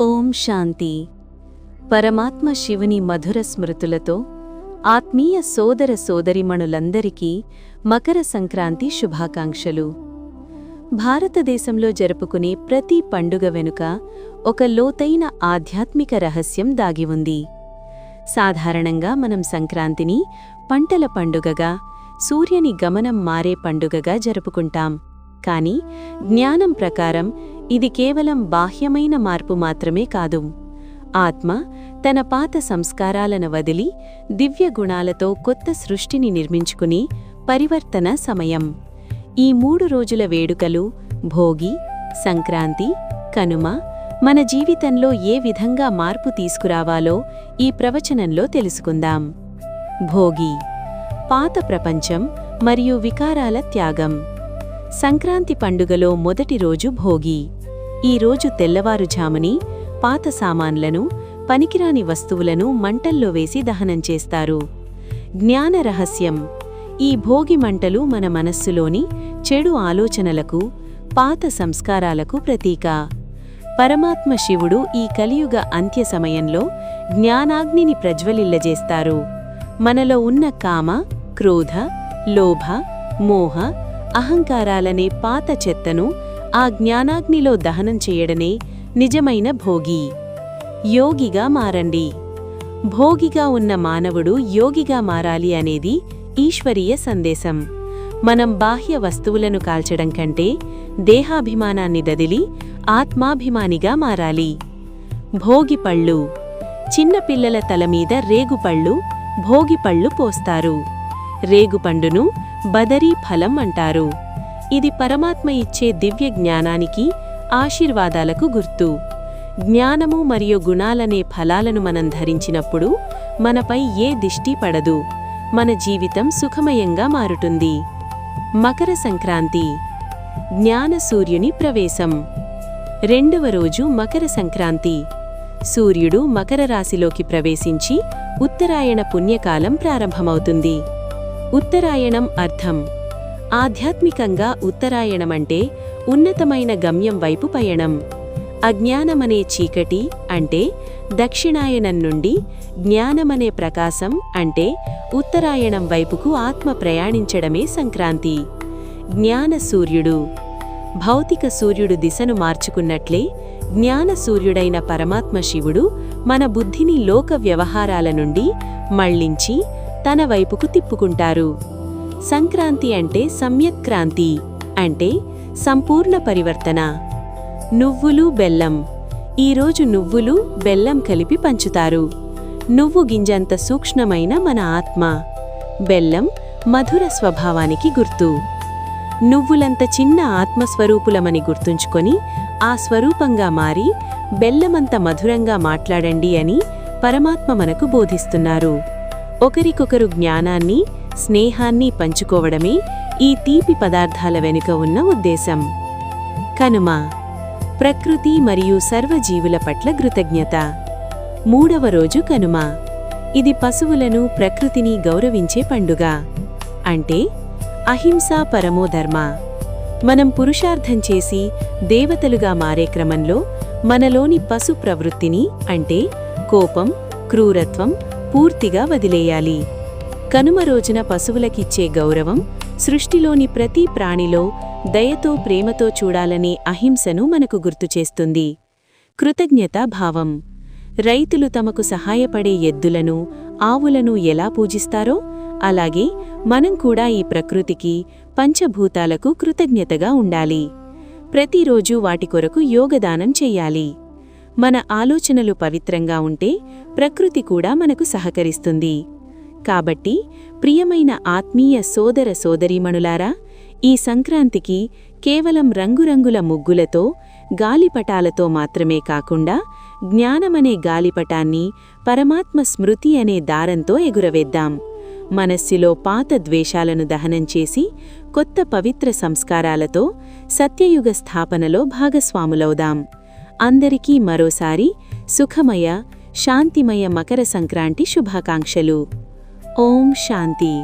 ఓం శాంతి. పరమాత్మ శివుని మధుర స్మృతులతో ఆత్మీయ సోదర సోదరిమణులందరికీ మకర సంక్రాంతి శుభాకాంక్షలు. భారతదేశంలో జరుపుకునే ప్రతి పండుగ వెనుక ఒక లోతైన ఆధ్యాత్మిక రహస్యం దాగి ఉంది. సాధారణంగా మనం సంక్రాంతిని పంటల పండుగగా సూర్యుని గమనం మారే పండుగగా జరుపుకుంటాం. కాని జ్ఞానం ప్రకారం ఇది కేవలం బాహ్యమైన మార్పు మాత్రమే కాదు. ఆత్మ తన పాత సంస్కారాలను వదిలి దివ్య గుణాలతో కొత్త సృష్టిని నిర్మించుకుని పరివర్తన సమయం. ఈ మూడు రోజుల వేడుకలు భోగి సంక్రాంతి కనుమ మన జీవితంలో ఏ విధంగా మార్పు తీసుకురావాలో ఈ ప్రవచనంలో తెలుసుకుందాం. భోగి పాత ప్రపంచం మరియు వికారాల త్యాగం. సంక్రాంతి పండుగలో మొదటి రోజు భోగి. ఈ రోజు పాత సామాన్లను పనికిరాని వస్తువులను మంటల్లో వేసి దహనం చేస్తారు. జ్ఞాన రహస్యం. ఈ భోగి మంటలు మన మనస్సులోని చెడు ఆలోచనలకు పాత సంస్కారాలకు ప్రతీక. పరమాత్మ శివుడు ఈ కలియుగ అంత్య సమయంలో జ్ఞానాగ్నిని ప్రజ్వలిల్లజేస్తారు. మనలో ఉన్న కామ క్రోధ లోభ మోహ అహంకారాలనే పాత చెత్తను ఆ జ్ఞానాగ్నిలో దహనం చేయడమే నిజమైన భోగి. యోగిగా మారండి. భోగిగా ఉన్న మానవుడు యోగిగా మారాలి అనేది ఈశ్వరీయ సందేశం. మనం బాహ్య వస్తువులను కాల్చడం కంటే దేహాభిమానాన్ని దదిలి ఆత్మాభిమానిగా మారాలి. భోగిపళ్ళు చిన్నపిల్లల తలమీద రేగుపళ్ళు భోగిపళ్ళు పోస్తారు. రేగుపండును బదరీ ఫలం అంటారు. ఇది పరమాత్మ ఇచ్చే దివ్య జ్ఞానానికి ఆశీర్వాదాలకు గుర్తు. జ్ఞానము మరియు గుణాలనే ఫలాలను మనం ధరించినప్పుడు మనపై ఏ దిష్టి పడదు. మన జీవితం సుఖమయంగా మారుతుంది. మకర సంక్రాంతి. జ్ఞాన సూర్యుని ప్రవేశం. రెండవ రోజు మకర సంక్రాంతి. సూర్యుడు మకర రాశిలోకి ప్రవేశించి ఉత్తరాయణ పుణ్యకాలం ప్రారంభమవుతుంది. ఉత్తరాయణం అర్థం. ఆధ్యాత్మికంగా ఉత్తరాయణమంటే ఉన్నతమైన గమ్యం వైపు పయణం అజ్ఞానమనే చీకటి అంటే దక్షిణాయనం నుండి జ్ఞానమనే ప్రకాశం అంటే ఉత్తరాయణం వైపుకు ఆత్మ ప్రయాణించడమే సంక్రాంతి. జ్ఞాన సూర్యుడు. భౌతిక సూర్యుడు దిశను మార్చుకున్నట్లే జ్ఞాన సూర్యుడైన పరమాత్మ శివుడు మన బుద్ధిని లోక వ్యవహారాల నుండి మళ్ళించి తన వైపుకు తిప్పుకుంటారు. సంక్రాంతి అంటే సమ్యక్రాంతి అంటే సంపూర్ణ పరివర్తన. నువ్వులు బెల్లం. ఈరోజు నువ్వులు బెల్లం కలిపి పంచుతారు. నువ్వు గింజంత సూక్ష్మమైన మన ఆత్మ. బెల్లం మధుర స్వభావానికి గుర్తు. నువ్వులంత చిన్న ఆత్మస్వరూపులమని గుర్తుంచుకొని ఆ స్వరూపంగా మారి బెల్లమంత మధురంగా మాట్లాడండి అని పరమాత్మ మనకు బోధిస్తున్నారు. ఒకరికొకరు జ్ఞానాన్ని స్నేహాన్ని పంచుకోవడమే ఈ తీపి పదార్థాల వెనుక ఉన్న ఉద్దేశం. కనుమ ప్రకృతి మరియు సర్వజీవుల పట్ల కృతజ్ఞత. మూడవ రోజు కనుమ. ఇది పశువులను ప్రకృతిని గౌరవించే పండుగ. అంటే అహింసా పరమోధర్మ మనం పురుషార్థం చేసి దేవతలుగా మారే క్రమంలో మనలోని పశు ప్రవృత్తిని అంటే కోపం క్రూరత్వం పూర్తిగా వదిలేయాలి. కనుమ రోజున పశువులకిచ్చే గౌరవం సృష్టిలోని ప్రతి ప్రాణిలో దయతో ప్రేమతో చూడాలనే అహింసను మనకు గుర్తుచేస్తుంది కృతజ్ఞతా భావం. రైతులు తమకు సహాయపడే ఎద్దులను ఆవులను ఎలా పూజిస్తారో అలాగే మనం కూడా ఈ ప్రకృతికి పంచభూతాలకు కృతజ్ఞతగా ఉండాలి. ప్రతిరోజు వాటి కొరకు యోగదానం చెయ్యాలి మన ఆలోచనలు పవిత్రంగా ఉంటే ప్రకృతి కూడా మనకు సహకరిస్తుంది. కాబట్టి ప్రియమైన ఆత్మీయ సోదర సోదరీమణులారా ఈ సంక్రాంతికి కేవలం రంగురంగుల ముగ్గులతో గాలిపటాలతో మాత్రమే కాకుండా జ్ఞానమనే గాలిపటాన్ని పరమాత్మ స్మృతి అనే దారంతో ఎగురవేద్దాం. మనస్సులో పాత ద్వేషాలను దహనం చేసి కొత్త పవిత్ర సంస్కారాలతో సత్యయుగ స్థాపనలో భాగస్వాములవుదాం. అందరికీ మరోసారి సుఖమయ శాంతిమయ మకర సంక్రాంతి శుభాకాంక్షలు. ఓం శాంతి